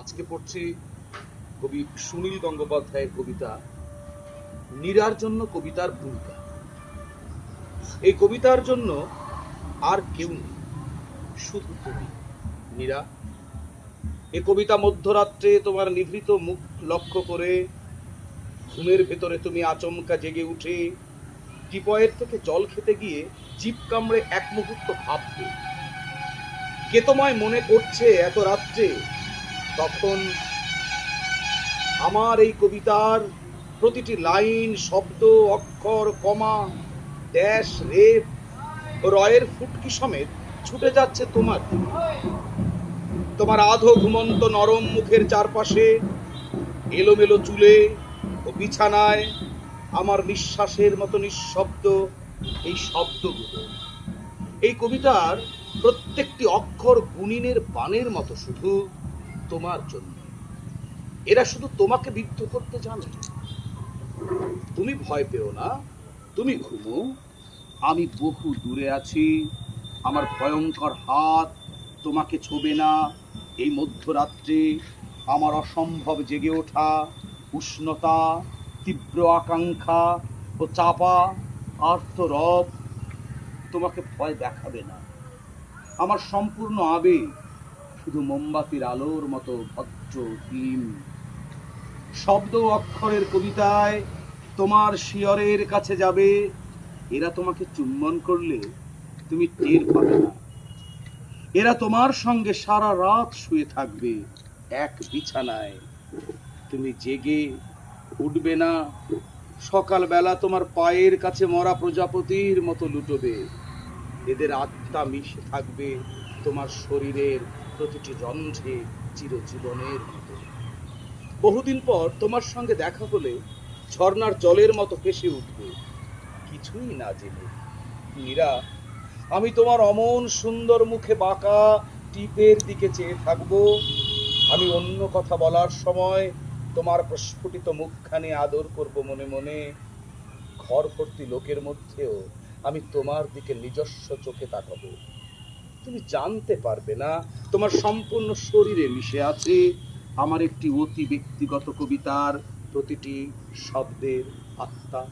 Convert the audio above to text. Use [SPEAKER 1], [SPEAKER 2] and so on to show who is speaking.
[SPEAKER 1] আজকে পড়ছি কবি সুনীল গঙ্গোপাধ্যায়ের কবিতা নীরার জন্য কবিতার ভূমিকা। এই কবিতার জন্য আর কেউ নেই, শুধু তুমি নীরা। এ কবিতা মধ্যরাত্রে তোমার নিভৃত মুখ লক্ষ্য করে, ঘুমের ভেতরে তুমি আচমকা জেগে উঠে টিপয়ের থেকে জল খেতে গিয়ে জিপ কামড়ে এক মুহূর্ত ভাববে, কে তোমায় মনে করছে এত রাত্রে? তখন আমার এই কবিতার প্রতিটি লাইন, শব্দ, অক্ষর, কমা, ড্যাশ রেপ রয়ের ফুটকি সমেত ছুটে যাচ্ছে তোমার। তোমার আধো ঘুমন্ত নরম মুখের চারপাশে, এলোমেলো চুলে ও বিছানায় আমার নিঃশ্বাসের মতো নিঃশব্দ এই শব্দগুলো। এই কবিতার প্রত্যেকটি অক্ষর গুণিনের বানের মতো শুধু। তোমার জন্য। এরা শুধু তোমাকে বিদ্ধ করতে জানে। তুমি ভয় পেও না, তুমি ঘুমো। আমি বহু দূরে আছি, আমার ভয়ঙ্কর হাত তোমাকে ছোবে না। এই মধ্যরাত্রে আমার অসম্ভব জেগে ওঠা, উষ্ণতা, তীব্র আকাঙ্ক্ষা ও চাপা আর্তরব তোমাকে ভয় দেখাবে না। আমার সম্পূর্ণ আবেগ শুধু মোমবাতির আলোর মতো ভদ্র ভীম। শব্দ অক্ষরের কবিতায় তোমার শিয়রের কাছে যাবে। এরা তোমাকে চুম্বন করলে তুমি টের পাবে না। এরা তোমার সঙ্গে সারা রাত শুয়ে থাকবে এক বিছানায়। তুমি জেগে উঠবে না। সকালবেলা তোমার পায়ের কাছে মরা প্রজাপতির মতো লুটোবে। এদের আত্মা মিশে থাকবে তোমার শরীরের প্রতিটি রন্ধ্রে চিরজীবনের মতো। বহুদিন পর তোমার সঙ্গে দেখা হলে ঝর্ণার জলের মতো ভেসে উঠবে। কিছুই না জেনে। মীরা, আমি তোমার অমন সুন্দর মুখে বাঁকা টিপের দিকে চেয়ে থাকব। আমি অন্য কথা বলার সময় তোমার প্রস্ফুটিত মুখখানি আদর করব মনে মনে। ঘর ভর্তি লোকের মধ্যেও আমি তোমার দিকে নিজস্ব চোখে তাকাবো। তুমি জানতে পারবে না, তোমার সম্পূর্ণ শরীরে মিশে আছে। আমার একটি অতি ব্যক্তিগত কবিতার প্রতিটি শব্দের আত্মা।